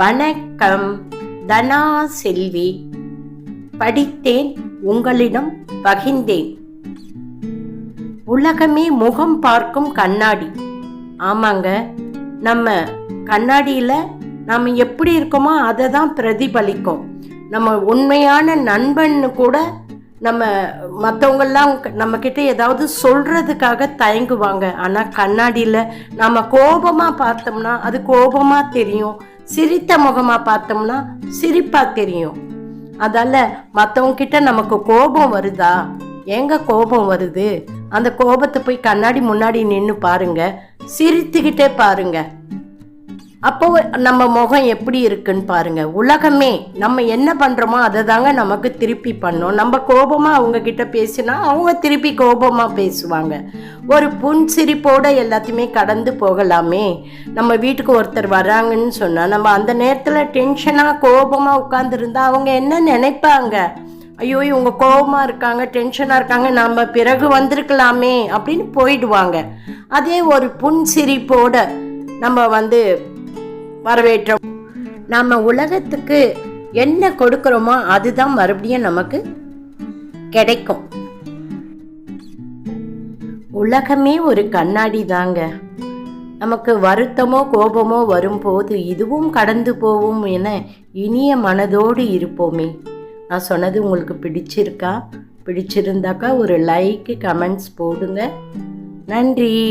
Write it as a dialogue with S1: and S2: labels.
S1: வணக்கம். தனா செல்வி படித்தேன் உங்களிடம் பகிர்ந்தேன். உலகமே முகம் பார்க்கும் கண்ணாடி. ஆமாங்க நம்ம கண்ணாடியில் நம்ம எப்படி இருக்கோமோ அதை தான் பிரதிபலிக்கும். நம்ம உண்மையான நண்பன்னு கூட நம்ம மற்றவங்கெல்லாம் நம்மக்கிட்ட ஏதாவது சொல்கிறதுக்காக தயங்குவாங்க. ஆனால் கண்ணாடியில் நம்ம கோபமாக பார்த்தோம்னா அது கோபமாக தெரியும். சிரித்த முகமாக பார்த்தோம்னா சிரிப்பாக தெரியும். அதால மற்றவங்க கிட்ட நமக்கு கோபம் வருதா? எங்க கோபம் வருது? அந்த கோபத்தை போய் கண்ணாடி முன்னாடி நின்று பாருங்க. சிரித்துக்கிட்டே பாருங்க. அப்போ நம்ம முகம் எப்படி இருக்குன்னு பாருங்க. உலகமே நம்ம என்ன பண்றோமோ அதை தாங்க நமக்கு திருப்பி பண்ணோம். நம்ம கோபமா அவங்க கிட்ட பேசினா அவங்க திருப்பி கோபமா பேசுவாங்க. ஒரு புன்சிரிப்போட எல்லாத்தையுமே கடந்து போகலாமே. நம்ம வீட்டுக்கு ஒருத்தர் வராங்கன்னு சொன்னா நம்ம அந்த நேரத்துல டென்ஷனா கோபமா உட்காந்துருந்தா அவங்க என்ன நினைப்பாங்க? ஐயோ இவங்க கோபமாக இருக்காங்க டென்ஷனாக இருக்காங்க நம்ம பிறகு வந்திருக்கலாமே அப்படின்னு போயிடுவாங்க. அதே ஒரு புன்சிரிப்போட நம்ம வந்து வரவேற்றோம். நம்ம உலகத்துக்கு என்ன கொடுக்குறோமோ அதுதான் மறுபடியும் நமக்கு கிடைக்கும். உலகமே ஒரு கண்ணாடி தாங்க. நமக்கு வருத்தமோ கோபமோ வரும்போது இதுவும் கடந்து போகும் என இனிய மனதோடு இருப்போமே. நான் சொன்னது உங்களுக்கு பிடிச்சிருக்கா? பிடிச்சிருந்தாக்கா ஒரு லைக்கு கமெண்ட்ஸ் போடுங்க. நன்றி.